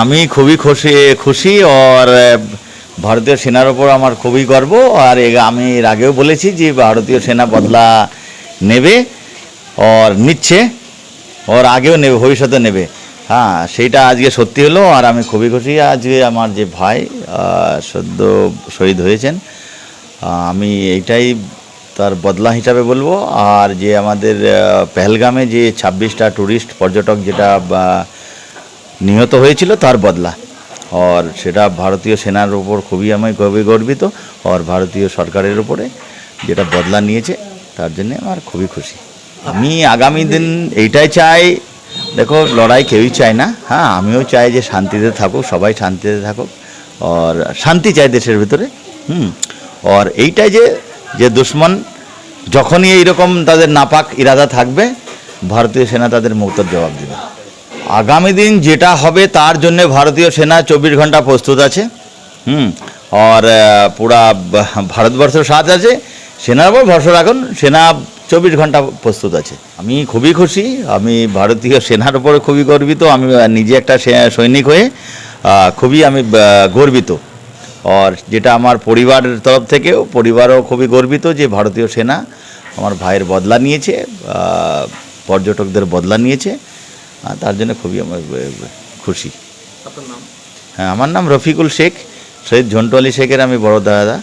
আমি খুবই খুশি খুশি আর ভারতীয় সেনার ওপর আমার খুবই গর্ব। আর আমি এর আগেও বলেছি যে ভারতীয় সেনা বদলা নেবে আর নিচ্ছে ওর আগেও নেবে ভবিষ্যতে নেবে। হ্যাঁ সেইটা আজকে সত্যি হলো আর আমি খুবই খুশি আজকে আমার যে ভাই সদ্য শহীদ হয়েছেন আমি এইটাই তার বদলা হিসাবে বলব। আর যে আমাদের পেহেলগামে যে ছাব্বিশটা ট্যুরিস্ট পর্যটক যেটা নিহত হয়েছিল তার বদলা। আর সেটা ভারতীয় সেনার উপর খুবই আমি খুবই গর্বিত। আর ভারতীয় সরকারের উপরে যেটা বদলা নিয়েছে, তার জন্য আমার খুবই খুশি। আমি আগামী দিন এইটাই চাই, দেখো, লড়াই কেউই চায় না। হ্যাঁ আমিও চাই যে শান্তিতে থাকুক, সবাই শান্তিতে থাকুক। আর শান্তি চাই দেশের ভিতরে। হুম, আর এইটাই যে যে দুশ্মন, যখনই এইরকম তাদের নাপাক ইরাদা থাকবে, ভারতীয় সেনা তাদের মুক্তর জবাব দেবে। আগামী দিন যেটা হবে তার জন্য ভারতীয় সেনা চব্বিশ ঘণ্টা প্রস্তুত আছে। হুম, আর পুরা ভারতবর্ষের সাথ আছে। সেনার উপর ভরসা রাখুন, সেনা চব্বিশ ঘণ্টা প্রস্তুত আছে। আমি খুবই খুশি, আমি ভারতীয় সেনার উপরে খুবই গর্বিত, আমি নিজে একটা সৈনিক হয়ে খুবই আমি গর্বিত। আর যেটা আমার পরিবারের তরফ থেকেও, পরিবারও খুবই গর্বিত যে ভারতীয় সেনা আমার ভাইয়ের বদলা নিয়েছে পর্যটকদের বদলা নিয়েছে। তার জন্য খুবই আমার খুশি। আপনার নাম? হ্যাঁ আমার নাম রফিকুল শেখ। শহীদ ঝন্টু আলী শেখের আমি বড় দাদা।